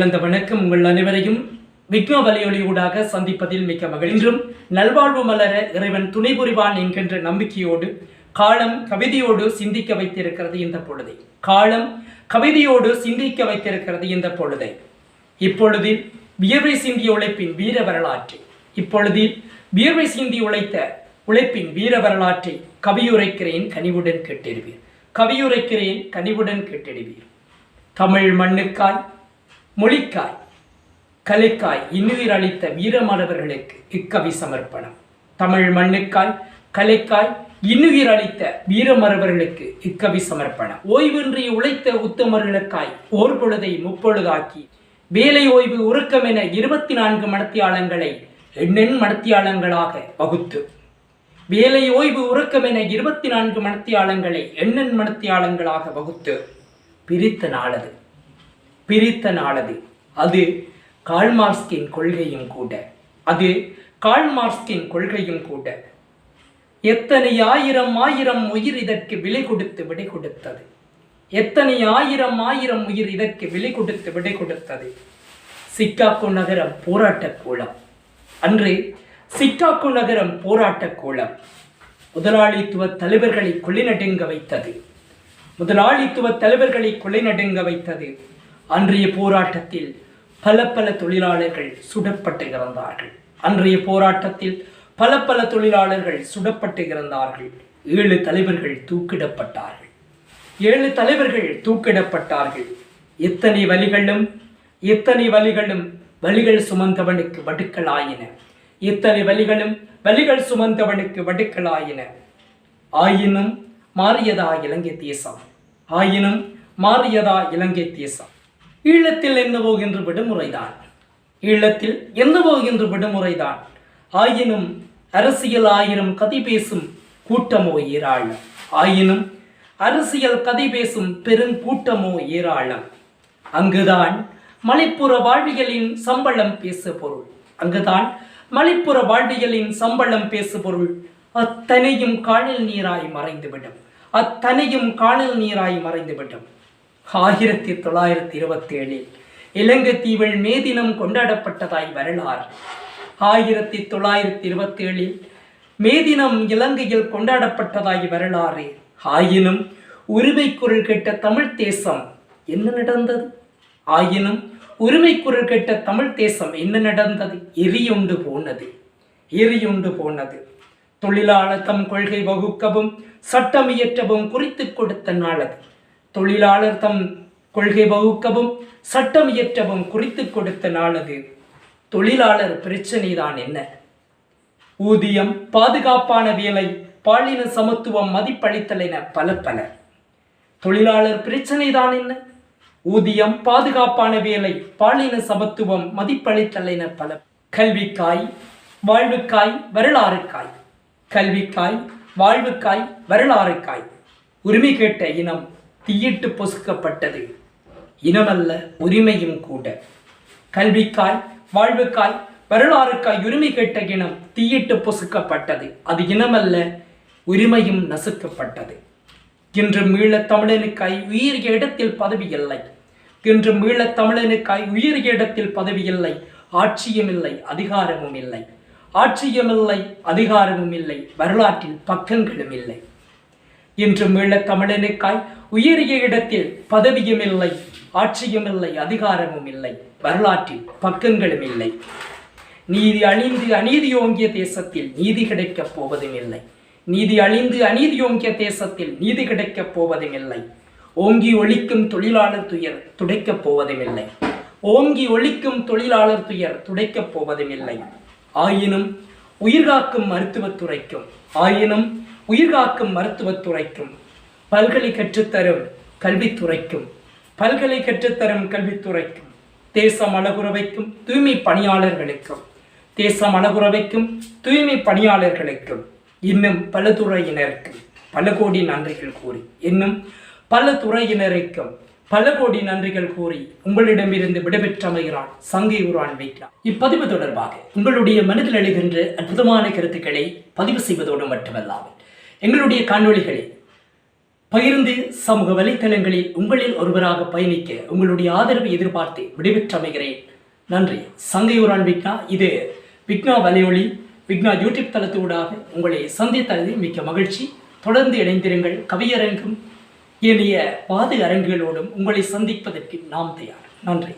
நெஞ்சங்கலந்த வணக்கம் உங்கள் அனைவரையும் விக்ன வலையொலியூடாக சந்திப்பதில் மிக்க மகிழ்ச்சி. நல்வாழ்வு மலர இறைவன் துணை புரிவான் என்கின்ற நம்பிக்கையோடு காலம் கவிதையோடு சிந்திக்க வைத்திருக்கிறது இந்த பொழுதை. காலம் கவிதையோடு சிந்திக்க வைத்திருக்கிறது இந்த பொழுதை. இப்பொழுதில் வியர்வை சிந்திய உழைப்பின் வீர வரலாற்றை. இப்பொழுதில் வியர்வை சிந்தி உழைத்த உழைப்பின் வீர வரலாற்றை கவியுரைக்கிறேன் கனிவுடன் கேட்டிடுவீர். கவியுரைக்கிறேன் கனிவுடன் கேட்டிடுவீர். தமிழ் மண்ணுக்காய் மொழிக்காய் கலைக்காய் இன்னுயிர் அளித்த வீரமானவர்களுக்கு இக்கவி சமர்ப்பணம். தமிழ் மண்ணுக்காய் கலைக்காய் இன்னுயிர் அளித்த வீரமரவர்களுக்கு இக்கவி சமர்ப்பணம். ஓய்வின்றி உழைத்த உத்தமர்களுக்காய் ஓர் பொழுதை முப்பொழுதாக்கி வேலை ஓய்வு உறக்கம் என இருபத்தி நான்கு மடத்தியாளங்களை எண்ணெண் மடத்தியாளங்களாக வகுத்து வேலை ஓய்வு உறக்கம் என இருபத்தி நான்கு மணத்தியாளங்களை எண்ணெண் மணத்தியாளங்களாக வகுத்து பிரித்த நாளது. பிரித்த நாளது. அது கால்மார்ஸ்கின் கொள்கையும் கூட. அது கால்மார்ஸ்கின் கொள்கையும் கூட. எத்தனை ஆயிரம் ஆயிரம் உயிர் இதற்கு விலை கொடுத்து விடை கொடுத்தது? எத்தனை ஆயிரம் ஆயிரம் உயிர் இதற்கு விலை கொடுத்து விடை கொடுத்தது? சிக்காகோ நகரம் போராட்டக் கூலம். அன்று சிக்காகோ நகரம் போராட்டக் கூலம். முதலாளித்துவ தலைவர்களை கொள்ளிநடுங்க வைத்தது. முதலாளித்துவ தலைவர்களை கொள்ளைநடுங்க வைத்தது. அன்றைய போராட்டத்தில் பல பல தொழிலாளர்கள் சுடப்பட்டு இறந்தார்கள். அன்றைய போராட்டத்தில் பல பல தொழிலாளர்கள் சுடப்பட்டு இறந்தார்கள். ஏழு தலைவர்கள் தூக்கிடப்பட்டார்கள். ஏழு தலைவர்கள் தூக்கிடப்பட்டார்கள். எத்தனை வலிகளும் எத்தனை வலிகளும் வலிகள் சுமந்தவனுக்கு வடுக்கலாயின எத்தனை வலிகளும் வலிகள் சுமந்தவனுக்கு வடுக்கலாயின ஆயினும் மாறியதா இலங்கை தேசம்? ஆயினும் மாறியதா இலங்கை தேசம்? ஈழத்தில் என்னவோ என்று விடுமுறைதான்? ஈழத்தில் என்னவோ என்று விடுமுறைதான்? ஆயினும் அரசியல் ஆயிரம் கதை பேசும் கூட்டமோ ஏராளம். ஆயினும் அரசியல் கதை பேசும் பெருங்கூட்டமோ ஏராளம். அங்குதான் மலைப்புற வாழ்வியலின் சம்பளம் பேசு பொருள். அங்குதான் மலைப்புற வாழ்வியலின் சம்பளம் பேசு பொருள். அத்தனையும் காணல் நீராய் மறைந்துவிடும். அத்தனையும் காணல் நீராய் மறைந்துவிடும். ஆயிரத்தி தொள்ளாயிரத்தி இருபத்தி ஏழில் இலங்கை தீவில் மே தினம் கொண்டாடப்பட்டதாய் வரலாறு. ஆயிரத்தி தொள்ளாயிரத்தி இருபத்தி ஏழில் மே தினம் இலங்கையில் கொண்டாடப்பட்டதாய் வரலாறு. ஆயினும் உரிமை குரல் கேட்ட தமிழ் தேசம் என்ன நடந்தது? ஆயினும் உரிமை குரல் கேட்ட தமிழ் தேசம் என்ன நடந்தது? எரியுண்டு போனது. எரியுண்டு போனது. தொழிலாளர் தம் கொள்கை வகுக்கவும் சட்டம் இயற்றவும் குறித்து கொடுத்த நாளது தொழிலாளர் தம் கொள்கை வகுக்கவும் சட்டம் இயற்றவும் குறித்து கொடுத்த நாளது தொழிலாளர் பிரச்சனை தான் என்ன? ஊதியம் பாதுகாப்பான வேலை பாலின சமத்துவம் மதிப்பளித்தல் என பல பல. தொழிலாளர் பிரச்சனை தான் என்ன? ஊதியம் பாதுகாப்பான வேலை பாலின சமத்துவம் மதிப்பளித்தல் என பல. கல்விக்காய் வாழ்வுக்காய் வரலாறுக்காய். கல்விக்காய் வாழ்வுக்காய் வரலாறுக்காய். உரிமை கேட்ட இனம் தீயிட்டு பொசுக்கப்பட்டது. இனமல்ல உரிமையும் கூட. கல்விக்காய் வாழ்வுக்காய் வரலாறுக்காய் உரிமை கேட்ட இனம் தீயிட்டு பொசுக்கப்பட்டது. அது இனமல்ல உரிமையும் நசுக்கப்பட்டது. இன்று மீள தமிழனுக்காய் உயரிய இடத்தில் பதவி இல்லை. இன்று மீள தமிழனுக்காய் உயரிய இடத்தில் பதவி இல்லை. ஆட்சியும் இல்லை அதிகாரமும் இல்லை. ஆட்சியமில்லை அதிகாரமும் இல்லை. வரலாற்றில் பக்கங்களும் இல்லை. இன்று மீள தமிழனுக்காய் உயரிய இடத்தில் பதவியும் இல்லை ஆட்சியும் இல்லை அதிகாரமும் இல்லை வரலாற்றில் பக்கங்களும் இல்லை நீதி அழிந்து அநீதியோங்கிய தேசத்தில் நீதி கிடைக்கப் போவதும் இல்லை நீதி அழிந்து அநீதியோங்கிய தேசத்தில் நீதி கிடைக்கப் போவதும் இல்லை ஓங்கி ஒழிக்கும் தொழிலாளர் துயர் துடைக்கப் போவதும் இல்லை ஓங்கி ஒழிக்கும் தொழிலாளர் துயர் துடைக்கப் போவதும் இல்லை ஆயினும் உயிர்காக்கும் மருத்துவத்துறைக்கும் ஆயினும் உயிர்காக்கும் மருத்துவத்துறைக்கும் பல்கலை கற்றுத்தரும் கல்வித்துறைக்கும் பல்கலை கற்றுத்தரும் கல்வித்துறைக்கும் தேசம் அழகுறவைக்கும் தூய்மை பணியாளர்களுக்கும் தேசம் அழகுறவைக்கும் தூய்மை பணியாளர்களுக்கும் இன்னும் பல துறையினருக்கும் பல கோடி நன்றிகள் கூறி இன்னும் பல துறையினருக்கும் பல கோடி நன்றிகள் கூறி உங்களிடமிருந்து விடைபெற்றமைகிறான் சங்கை உரான் வைக்கிறான் இப்பதிவு தொடர்பாக உங்களுடைய மனதில் எழுகின்ற அற்புதமான கருத்துக்களை பதிவு செய்வதோடு மட்டுமல்லாமல் எங்களுடைய காணொளிகளை பகிர்ந்து சமூக வலைத்தளங்களில் உங்களில் ஒருவராக பயணிக்க உங்களுடைய ஆதரவை எதிர்பார்த்து விடைபெற்று அமைகிறேன். நன்றி. சங்கையூரான் விக்னா இது விக்னா வலையொலி. விக்னா யூடியூப் தளத்தூடாக உங்களை சந்தித்தது மிக்க மகிழ்ச்சி. தொடர்ந்து இணைந்திருங்கள். கவியரங்கும் ஏனைய பாது அரங்குகளோடும் உங்களை சந்திப்பதற்கு நாம் தயார். நன்றி.